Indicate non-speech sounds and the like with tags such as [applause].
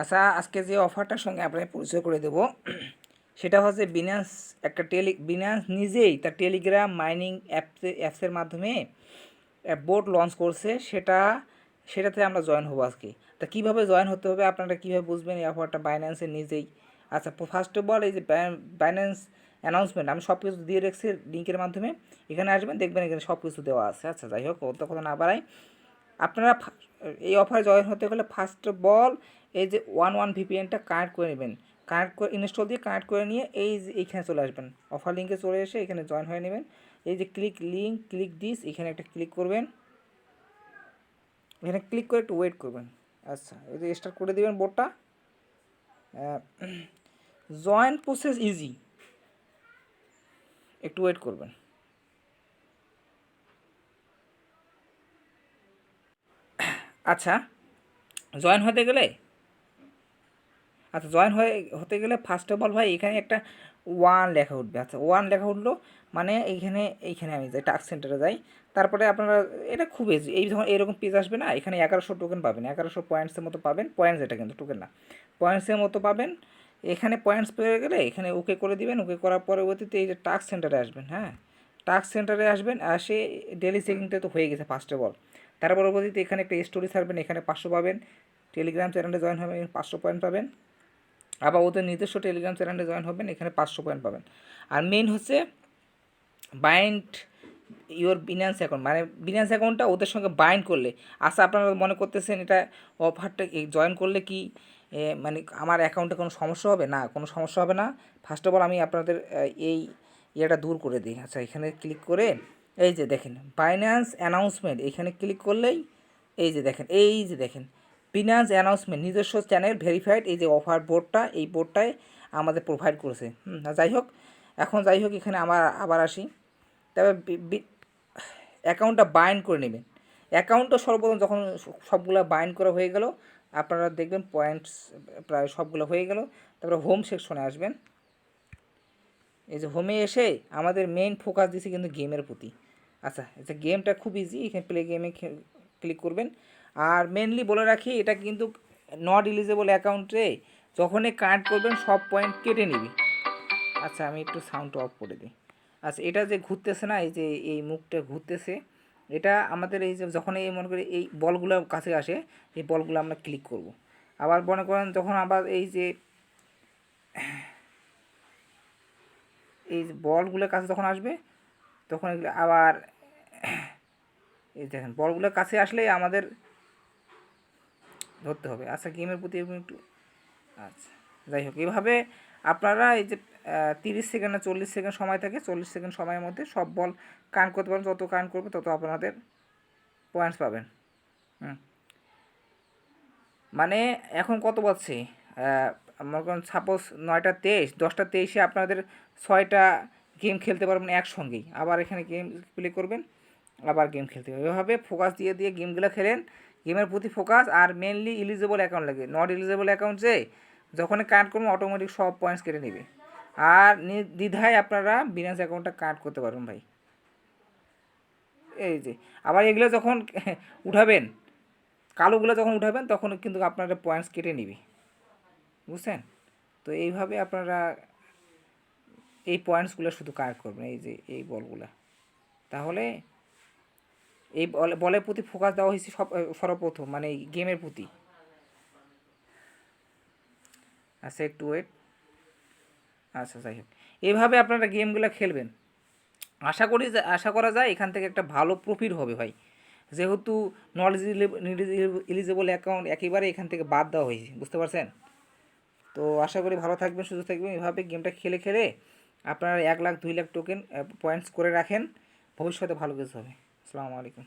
আচ্ছা আজকে যে অফারটার সঙ্গে আপনাকে পরিচয় করে দেব, সেটা হচ্ছে বিনান্স একটা টেলি বিনান্স নিজেই তার টেলিগ্রাম মাইনিং অ্যাপসে অ্যাপসের মাধ্যমে বোর্ড লঞ্চ করছে, সেটা, সেটাতে আমরা জয়েন হব আজকে। তা কীভাবে জয়েন হতে হবে, আপনারা কীভাবে বুঝবেন এই অফারটা বাইন্যান্সের নিজেই? আচ্ছা ফার্স্ট অফ অল এই যে বাইন্যান্স অ্যানাউন্সমেন্ট আমি সব কিছু দিয়ে রেখেছি লিঙ্কের মাধ্যমে, এখানে আসবেন, দেখবেন এখানে সব কিছু দেওয়া আছে। আচ্ছা যাই হোক কথা না বাড়াই। আপনারা এই অফারে জয়েন হতে গেলে ফার্স্ট অল এই যে ওয়ান ওয়ান ভিপিএনটা কানেক্ট করে নেবেন। কানেক্ট করে ইনস্টল দিয়ে কানেক্ট করে নিয়ে এই যে এইখানে চলে আসবেন। অফার লিঙ্কে চলে এসে এখানে জয়েন হয়ে নেবেন। এই যে ক্লিক লিঙ্ক ক্লিক দিস এখানে একটা ক্লিক করবেন। এখানে ক্লিক করে একটু ওয়েট করবেন। আচ্ছা এই যে স্টার্ট করে দেবেন বোর্ডটা জয়েন প্রসেস ইজি একটু ওয়েট করবেন। আচ্ছা জয়েন হতে গেলে? আচ্ছা জয়েন হয়ে, হতে গেলে ফার্স্ট অফ অল ভাই, এখানে একটা ওয়ান লেখা উঠবে। আচ্ছা ওয়ান লেখা উঠল মানে এইখানে এইখানে আমি যাই টাস্ক সেন্টারে যাই। তারপরে আপনারা, এটা খুব ইজি এই যখন এরকম পেজ আসবে না, এখানে এগারোশো টোকেন পাবেন। এগারোশো পয়েন্টসের মতো পাবেন। পয়েন্টস এটা কিন্তু টোকেন না। পয়েন্টসের মতো পাবেন। এখানে পয়েন্টস পেয়ে গেলে এখানে ওকে করে দিবেন। ওকে করার পরবর্তীতে এই যে টাস্ক সেন্টারে আসবেন হ্যাঁ? টাস্ক সেন্টারে আসবেন, আসে ডেলি চেকিংটা তো হয়ে গেছে ফার্স্ট অফ অল তার পরবর্তীতে এখানে একটা স্টোরি ছাড়বেন এখানে পাঁচশো পাবেন। টেলিগ্রাম চ্যানেলে জয়েন হবেন, পাঁচশো পয়েন্ট পাবেন। আবার ওদের নিজস্ব টেলিগ্রাম চ্যানেলে জয়েন হবেন, এখানে পাঁচশো পয়েন্ট পাবেন। আর মেন হচ্ছে বাইন্ড ইওর বিনান্স অ্যাকাউন্ট মানে বিনান্স অ্যাকাউন্টটা ওদের সঙ্গে বাইন্ড করলে। আচ্ছা আপনারা মনে করতেছেন এটা অফারটা জয়েন করলে কি মানে আমার অ্যাকাউন্টে কোনো সমস্যা হবে? না, কোনো সমস্যা হবে না। ফার্স্ট অফ অল আমি আপনাদের এই ইয়েটা দূর করে দিই। আচ্ছা এখানে ক্লিক করে এই যে দেখেন বাইন্যান্স অ্যানাউন্সমেন্ট এখানে ক্লিক করলেই এই যে দেখেন, এই যে দেখেন বিনান্স অ্যানাউন্সমেন্ট নিজস্ব চ্যানেল ভেরিফাইড এই যে অফার বোর্ডটা এই বোর্ডটায় আমাদের প্রোভাইড করেছে। যাই হোক, এখন যাই হোক, এখানে আমার, আবার আসি। তবে অ্যাকাউন্টটা বাইন্ড করে নেবেন। অ্যাকাউন্টটা সর্বপ্রথম যখন সবগুলো বাইন্ড করা হয়ে গেল, আপনারা দেখবেন পয়েন্টস প্রায় সবগুলো হয়ে গেল, তারপরে হোম সেকশনে আসবেন। এই যে হোমে এসে আমাদের মেইন ফোকাস দিছে কিন্তু গেমের প্রতি। আচ্ছা আচ্ছা গেমটা খুব ইজি এখানে প্লে গেমে ক্লিক করবেন। আর মেনলি বলে রাখি, এটা কিন্তু নট ইলিজেবল অ্যাকাউন্টে যখনই কানেক্ট করবেন, সব পয়েন্ট কেটে নিবি। আচ্ছা আমি একটু সাউন্ড অফ করে দিই। আচ্ছা এটা যে ঘুরতেছে না, এই যে এই মুখটা ঘুরতেছে, এটা আমাদের এই যে যখন এই মনে করি এই বলগুলো কাছে আসে, এই বলগুলো আমরা ক্লিক করব। আবার মনে করেন যখন আবার এই যে এই বলগুলোর কাছে যখন আসবে, তখন এগুলো আবার এই দেখেন, বলগুলোর কাছে আসলেই আমাদের ধরতে হবে। আচ্ছা গেমের প্রতি একটু আচ্ছা যাই হোক, এভাবে আপনারা এই যে তিরিশ সেকেন্ড না চল্লিশ সেকেন্ড সময় থাকে, চল্লিশ সেকেন্ড সময়ের মধ্যে সব বল কান করতে পারেন, যত কান করবে তত আপনাদের পয়েন্টস পাবেন। হুম। মানে এখন কত বাজছে? মনে করেন সাপোজ নয়টা তেইশ, দশটা তেইশে আপনাদের ছয়টা গেম খেলতে পারবেন একসঙ্গেই। আবার এখানে গেম প্লে করবেন, আবার গেম খেলতে হবে এভাবে ফোকাস দিয়ে দিয়ে গেমগুলো খেলেন। গেমের প্রতি ফোকাস আর মেনলি ইলিজেবল অ্যাকাউন্ট লাগে। নট ইলিজেবল অ্যাকাউন্ট যে যখন কানেক্ট করবেন অটোমেটিক সব পয়েন্টস কেটে নেবে। আর দ্বিধায় আপনারা বিনান্স অ্যাকাউন্টটা কানেক্ট করতে পারবেন ভাই। এই যে, আবার এগুলো যখন [laughs] উঠাবেন, কালোগুলো যখন উঠাবেন, তখন কিন্তু আপনারা পয়েন্টস কেটে নিবে। বুঝছেন? তো এইভাবে আপনারা এই পয়েন্টসগুলো শুধু কানেক্ট করবেন? এই যে, এই বলগুলা। তাহলে এই বলে, বলের প্রতি ফোকাস দেওয়া হয়েছে সব, সর্বপ্রথম মানে গেমের প্রতি। আচ্ছা একটু ওয়েট আচ্ছা যাই হোক। এইভাবে আপনারা গেমগুলো খেলবেন। আশা করি যে- আশা করা যায় এখান থেকে একটা ভালো প্রফিট হবে ভাই। যেহেতু নট ইলিজেবল অ্যাকাউন্ট একেবারে এখান থেকে বাদ দেওয়া হয়েছে, বুঝতে পারছেন? তো আশা করি ভালো থাকবেন, সুস্থ থাকবেন। এভাবে গেমটা খেলে খেলে আপনারা এক লাখ, দুই লাখ টোকেন পয়েন্টস করে রাখেন। ভবিষ্যতে ভালো কিছু হবে। আসসালামু আলাইকুম।